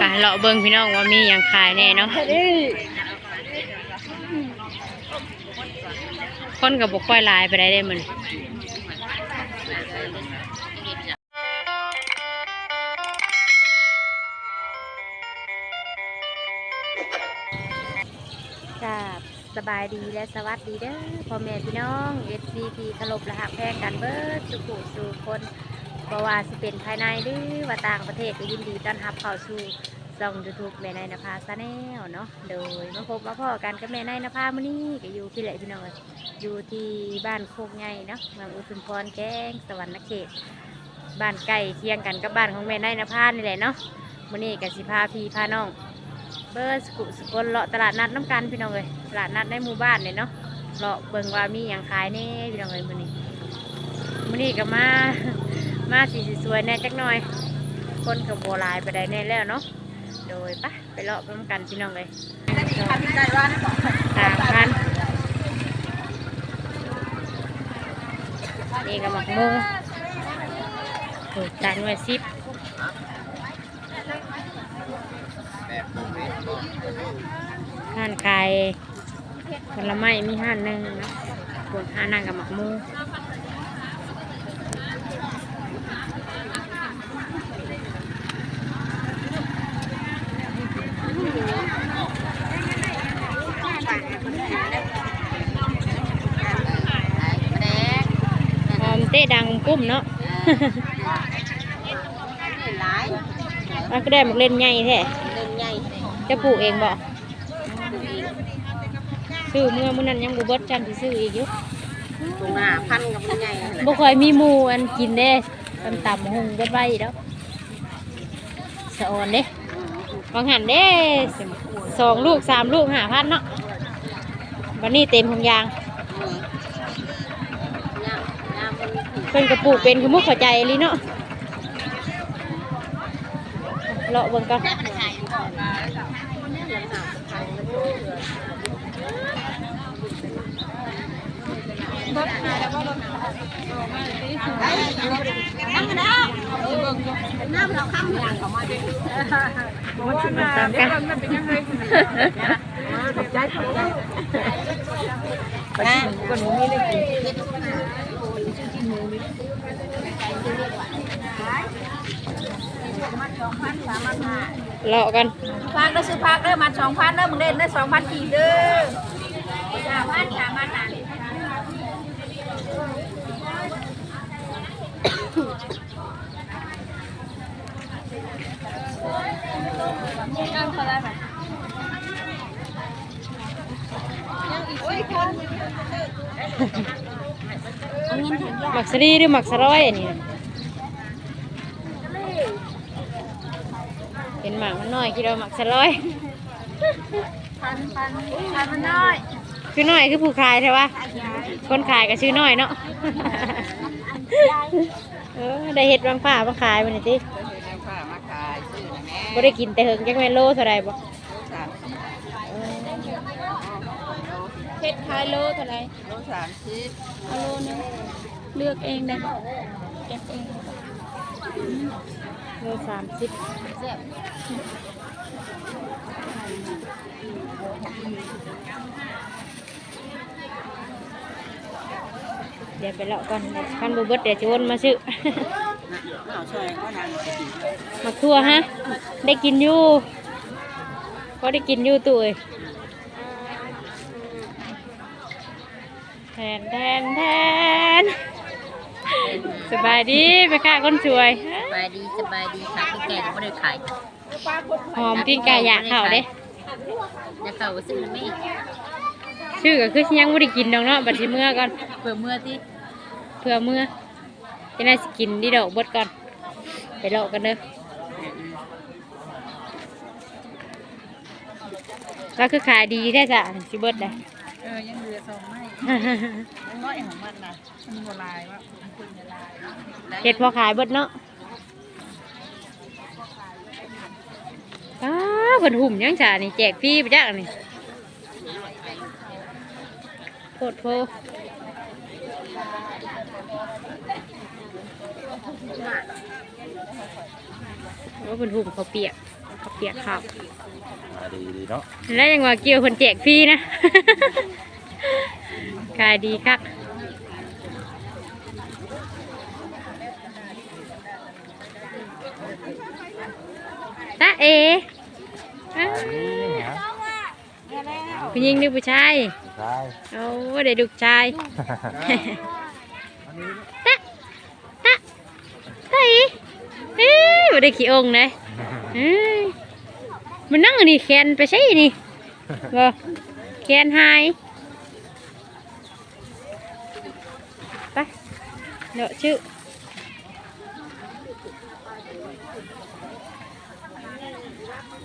ค่ะเลาะเบิ่งพี่น้องว่ามีอย่างขายแน่เนาะคนกับบกค่อยลายไปได้ได้มันกับสบายดีและสวัสดีเด้อพ่อแม่พี่น้อง SCP ขลบและหักแพงกันเบิร์ดสุขุสู่คน เพราะว่าสิเป็นภายในหรือว่าต่างประเทศก็ยินดีต้อนรับเข้าสู่ช่องยูทูบแม่นายนภาซาแนลเนาะ โดยมาพบมาพ่อกันกับแม่นายนภามื้อนี้ก็อยู่ที่ไหนพี่น้องอยู่ที่บ้านโคกใหญ่เนาะเมืองอุทุมพรแก้งสวรรณเขต บ้านใกล้เคียงกันกับบ้านของแม่นายนภานี่แหละเนาะมื้อนี้ก็สิพาพี่พาน้อง เบอร์สกุสกลเลาะตลาดนัดน้ำกันพี่น้องเลยตลาดนัดในหมู่บ้านเลยเนาะเลาะเบิ่งว่ามีอย่างขายแน่พี่น้องเลยมื้อนี้มื้อนี้ก็มา มาสีสวยแน่จักหน่อย คนกับโบลายไปได้แน่แล้วเนาะโดยปะไปเลาะพร้อมกันพี่น้องเลยสามพันนี่ก็หมักมุงถูกจานไว้สิบห้านขายผลไม้มีห้านหนึ่งนะพวกห้านนั่งกับหมักมูอมเต้ดัง กุ้มเนาะหลายมันก็ได้หมกเล่นใหญ่แท้เล่นใหญ่จะปลูกเองบ่ปลูกเองซื้อเมื่อมื้อนั้นยังบ่เบิดจันที่ซื้ออีกอยู่ปลูกหน้าพันกับมันใหญ่นั่นแหละบ่ค่อยมีหมูอันกินเด้ตำตำหงเบิดไว้แล้วสะออนเด้อืมบางหันเด้สองลูกสามลูกห้าพันเนาะวันนี้เต็มของยาง อืมย่างย่างมันถือ เพิ่นกระปลูกเป็นคือมุกเข้าใจลิเนาะเลาะเบิ่งก่อนแค่มันขายก่อนนะเดือนสามพันแล้วก็เดือนนั่งนะน้ำเราข้ามหลังเขามาดิตามกันใจขอบใจ เลาะกันพักได้ซื้อพักได้มาสองพันได้มึงเล่นได้สองพันกี่เด้อสามพันสามพันหา หมักสลีหรือหมักสะร้อยอันนี้น่ะเป็นหมากมันน้อยคิดว่าหมักสะร้อยพันพันพันมันน้อยคือน้อยคือผู้ขายใช่ปะคนขายก็ชื่อน้อยเนาะเออได้เห็ดบางผ้ามาขายมันนี่ติผ้ามาขายซื้อนะแม่บ่ได้กินแต่เฮิงจักแม่นโลเท่าไรบ่ สามเห็ดขายโลเท่าไรโลสามสิบเอาโลนึงเลือกเองได้เก็บเองโลสามสิบเสียบเดี๋ยวไปเลาะก่อนคันบ่เบิดเดี๋ยวจะวนมาซื้อ เอาช่วยก็นั่งมักทั่วฮะ ได้กินอยู่ก็ได้กินอยู่ตุ้ย แทนแทนแทนสบายดีไปค่ะคนสวยสบายดีสบายดีค่ะพี่แกก็ไม่ได้ขายหอมปิ้งไก่อยากเข่าเด้จะเข่าซื้อไหมชื่อก็คือสิยังไม่ได้กินดอกเนาะบัดสิเมื่อก่อนเปิดเมื่อที่เพื่อเมื่อจะได้สิกินดีดอกเบิดก่อนไปเลาะกันเด้อแล้วคือขายดีแท้จ้ะสิเบิดได้ เออ ยังเหลือสองไม้น้อยของมันนะมันโบราณว่ามันคุณจะลายเห็ดพอขายเบิดเนาะอ้าเพิ่นหุ่มยังจ้านี่แจกฟรีไปจ้านี่โคตรโพว่าคนหุ่มเขาวเปียกเขาวเปียกข้าวอ่าดีดีเนาะแล้วยังว่าเกี่ยวคนแจกฟรีนะ ขายดีครับตาเออ้าวนี่ฮะผู้หญิงหรือผู้ชายใช่โอ้ได้ลูกชายตะตะตาเอเอ้ยบ่ได้ขี้องค์เลย เอ้ยมันนั่งอันนี่แขนไปใช่นี่บ่แขนหายไปเดี๋ยวชื่อ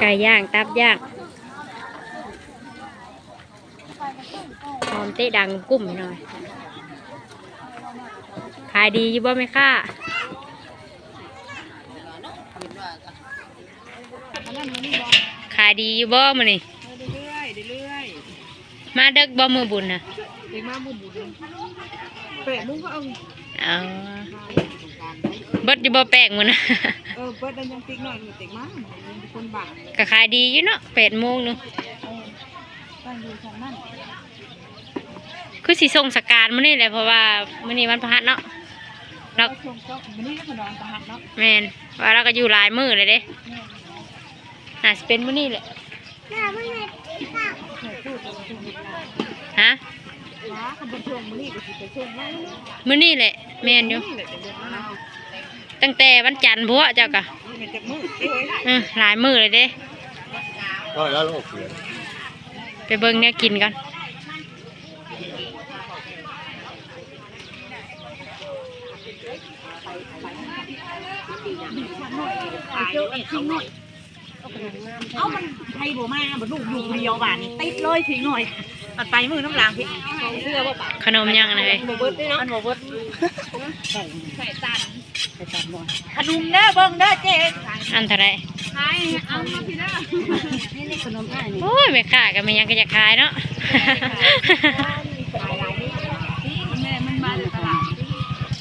ไก่ย่างตับย่างหอมเตะดังกุ้มหน่อย ขายดีอยู่บ่ไหมค่ะ ขายดีอยู่บ่มื้อนี่เรื่อยๆเรื่อยมาเด็กบ่มือบุญน่ะๆเด็กมาบุญบุญแปะมุ้งก็เอาเอาเบิดอยู่บ่แป้งมื้อน่ะ เออเปิดดันยังติ๊กหน่อยหนูติ๊กมากเป็นคนบาปก็ขายดีอยู่เนาะ8โมงนึงตั้งอยู่ชั้นนั่นคือสิส่งสการมื้อนี้แหละเพราะว่ามื้อนี้วันพฤหัสเนาะเราเราชมก็วันนี้ก็ขนมตะหักเนาะแม่นว่าเราก็อยู่หลายมื้อเลยเด้น่าสิเป็นมื้อนี้แหละเคยพูดกับคุณฮะว้าคำบรรทวงวันนี้ก็สิไปช่วงนั้นมื้อนี้แหละแม่นอยู่นี่แหละเป็นเดือนเราตั้งแต่วันจันทร์พุ่นเจ้าก็นี่มันจะมืดเอ้ยอือหลายมื้อเลยเด้ก็แล้วโลกเสียไปเบิ่งเนี่ยกินกันขายเอ็ดทิ้งหน่อย เอามันไทยบัวมาบรรลุอยู่เดียวบานนี่ติดเลยทิ้งหน่อยตัดไปมือน้ำลางพี่เสื้อบ่ปะขนมยังอะไรโมเบิร์ตด้วยเนาะอันโมเบิร์ตใส่ใส่ตันใส่ตันบ่ขนมเด้อเบิ่งเด้อเจ๊อันเท่าไหรขายเอามาพี่เด้อนี่นี่ขนมอ้ายนี่โอ้ยไม่ค่ากันไม่ยังก็จะขายเนาะขายหลายนี่แม่มันมาจากตลาด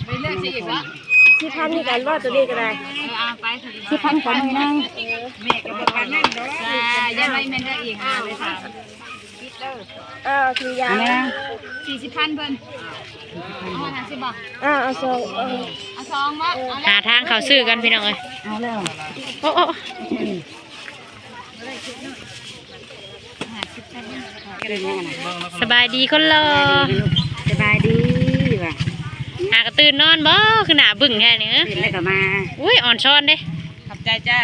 ไปเลือกสิอีกวะสิพันนี่กันว่าตัวนี้ก็ได้เอาไปสิพันกันไม่นั่ง จ้าอย่าไม่แม่นเด้ออีกหาเลยค่ะเออคือยาแม่สี่สิบพันเพิ่นเอาห้าสิบบ่อ่าเอาสองเออเอาซองบ่เอาหาทางเขาซื้อกันพี่น้องเอ้ยเอาแล้วโอ้โอ้เป็นยังไงสบายดีคนรอสบายดีว่ะหากระตื่นนอนบ่คือหนาบึ้งแค่นี้เอ้ยตื่นแล้วก็มาอุ้ยอ่อนช้อนเด้ขอบใจจ้า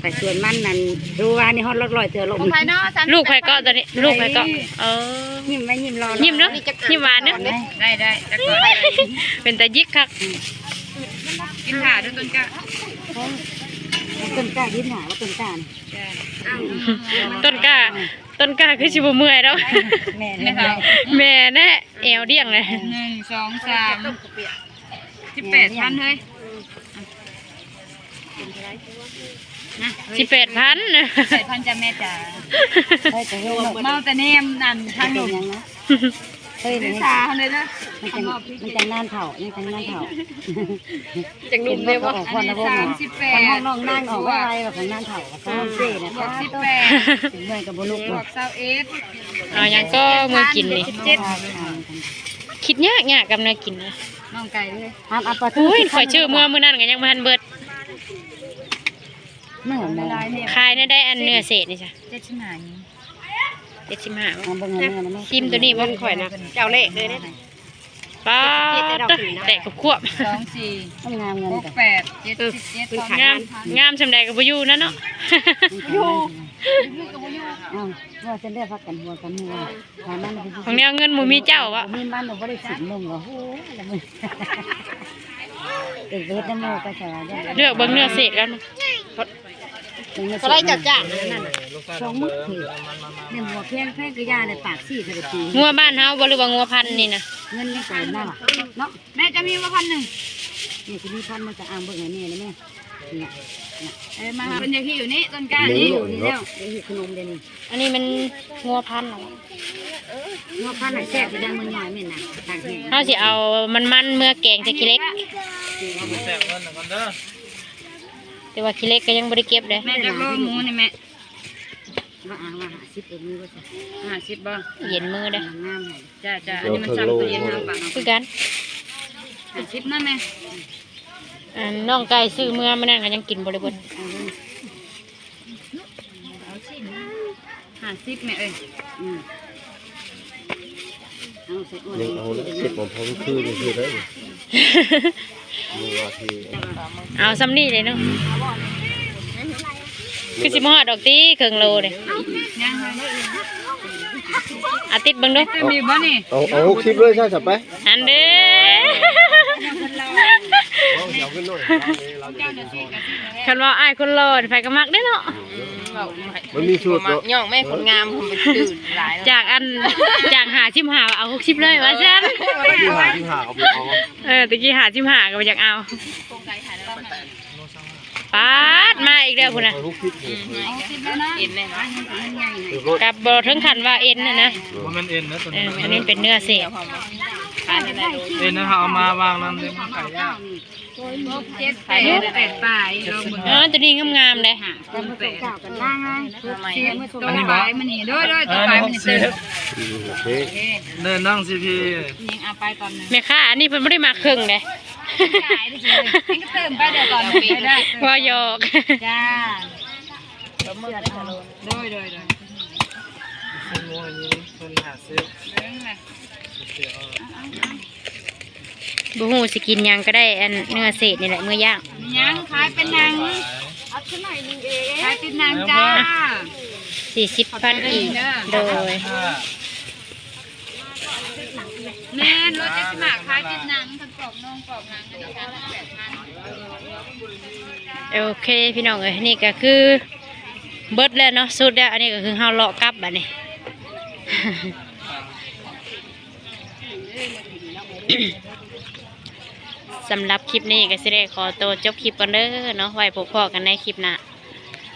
ไปสวนมันนั่นดูว่านี่ฮอตรถลอยเธอลมของไผเนาะลูกไผก็ตอนนี้ ลูกไผก็ เออ ยิ้มไว้ยิ้มรอยิ้มเนาะยิ้มหวานเนาะได้ได้จักก่อนเป็นตายิกคักกินถ่าด้วยต้นกะต้นกล้ายิ้มหาว่าต้นกล้าต้นกล้าต้นกล้าคือสิบ่เมื่อยแล้วแม่นี่ค่ะแม่แน่แอวเดี่ยงเลยหนึ่งสองสามสิบแปดพันเฮ้ย สิแปดพันแปดพันจ้าแม่จ๋าได้แต่เฮ้ยเมาแต่เนมนั่นทางหเป็นุ่นมยังนะเฮ้ยลินี่สาเลยนะมันจังมันจังนานเผานี่จังนานเผาจังดุมเลยว่าออกคนละวงสามสิบแปทางดห้องน้องนั่งออกว่าอะไรแบบของนานเผาเขาเจ๊นะบคะวกสิบแปดถึงเมื่อยกับบุลุกบวกเศร้าเอ็ดเอายังก็มือกินนี่สิบเจ็ดคิดยากยากกับเนื้อกินนะน้องไก่เลยอันอัปปะอุ้ยข่อยชื่อเมื่อมื้อนั้นก็ยังบ่ทันเบิด เมื่อไหร่ลายเนี่ยขายได้ได้อันเนื้อเศษนี่จ้ะเจ็ดชิ้นหานี้75เอาเบิ่งเงินนะแม่ซิมตัวนี้บ่ข่อยนะเจ้าเลขเลยนะป้าดแต่กควบสองสี่ต้องงามเงินหกกันแปดเจ็ดสิบเจ็ดสองงามงามสำใดก็บ่อยู่นั่นเนาะอยู่อ้าวว่าจะได้พักกันหัวกันหัวถามมันของแนวเงินหมู่มีเจ้าวะมีมันหนูบ่ได้สินลงเหรอโอ้ละมึงเด็กเฮ็ดน้ำมูกไปใส่ว่าได้เลือกเบิ่งเนื้อเศษกัน ก็ได้จัดจ้านนั่นสองมื้อคือเนี่ยหัวแพงแพงกระยาในปากซี่ทะเลปีงัวบ้านเฮาบ่หรือว่างัวพันธุ์นี่นะเงินยังเกินน่ะเนาะแม่จะมีมาพันหนึ่งนี่ที่มีพันมันจะอ่างเบิ่งให้แม่นะแม่เนี่ยเอ้ยมาเป็นอย่างที่อยู่นี่ต้นกล้าอันนี่นี้อยู่นี่แล้วเดี๋ยวเฮ็ดขนมเดี๋ยวนี้อันนี้มันงัวพันธุ์เหรอหัวพันน่ะแซ่บไปดังมันหน่อยแม่น่ะทางแห้งเฮาสิเอามันมันๆเมื่อแกงจะกิเล็ก แซ่บเงินก่อนเด้อไป แต่ว่าขี้เล็กก็ยังบ่ได้เก็บเลยแม่จะโลหมูนี่แม่มาอ่างมาหาสิบเอ็ดมือว่าจะห้าสิบบ่เย็นมือเด้องามเลยจ้าจ้าอันนี้มันซ้ำตัวเย็นห้าบาทคือกันห้าสิบนะแม่อันน้องไก่ซื้อเมื่อมานั่นก็ยังกินบ่ได้เบิดห้าสิบแม่เอ้ยอืมเอาใส่อ้วนยังเอาแล้วเก็บของผมคือนี่คือได้เลยมือว่าที่เอาซ้ำนี่เลยเนาะ คือสิมาฮอดดอกตีครึ่งโลเด้ยังอาทิตย์เบิ่งดูจะมีบ่นี่เอาเอาหกสิบเลยใช่จับไปอันเด้อเอาเดี๋ยวขึ้นหน่อยเราจะได้กินทองคันว่าอ้ายคนรอไผก็มักได้อเนาะมันมีสูตรเนาะย่องแม่คนงามผมไปตื่นหลายจากอันจากหาชิมหาเอาหกสิบเลยว่าซั่นที่หาที่หาเอาไปเอาเออตะกี้หาชิมหาก็บ่อยากเอา ปาดมาอีกแล้วพุ่นน่ะเอาหกสิบเลยเอ็นเลยนะเดี๋ยวรถกับบ่ถึงขั้นว่าเอ็นน่ะนะว่ามันเอ็นนะตัวเอนี้ออันนี้เป็นเนื้อเศษขายในไรดูเอ็นนะเอามาวางนั่นเลยมันไก่ย่างเจ็ดแปดแปดปลายลงมืออ๋อตัวนี้งามๆเลยคนแปดกันล่างไงเสียตัวปลายมันนี่ด้วยด้วยเอตัวอปลานี่ยหมันกนี่สิเต็บมโอเคเดินนั่งสิพี่ยิงเอาไปตอนนึงแม่ค้าอันนี้เพิ่นบ่ได้มาครึ่งเลย ขายได้สิเลยก็เติมไปเดี๋ยวตอนปีได้ว่าหยอกจ้าโดยโดยโดยเป็นโมยนี้เป็นหาซื้อเรื่องอะไรเสียบ่ฮู้สิกินหยังก็ได้อันเนื้อเศษนี่แหละมื้อย่างยังขายเป็นนางเอาขึ้นหน่อยนึงเองขายเป็นนางจ้า40,000อีกโดยห้าแม่รถจะสมัครขายเป็นนาง โอเคพี่น้องเอ้ยนี่ก็คือเบิดแล้วเนาะสุดแล้วอันนี้ก็คือเฮาเลาะกลับบัดนี้สำหรับคลิปนี้ก็สิได้ขอตัวจบคลิปกันเด้อเนาะไว้พบพ่อกันในคลิปหน้า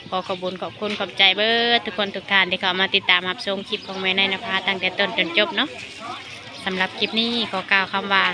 ขอขอบคุญขอบคุณขอบใจเบิร์ทุกคนทุกท่านที่เข้ามาติดตามรับชมคลิปของแม่ในนภาตั้งแต่ต้นจนจบเนาะสำหรับคลิปนี้ขอกล่าวคำว่า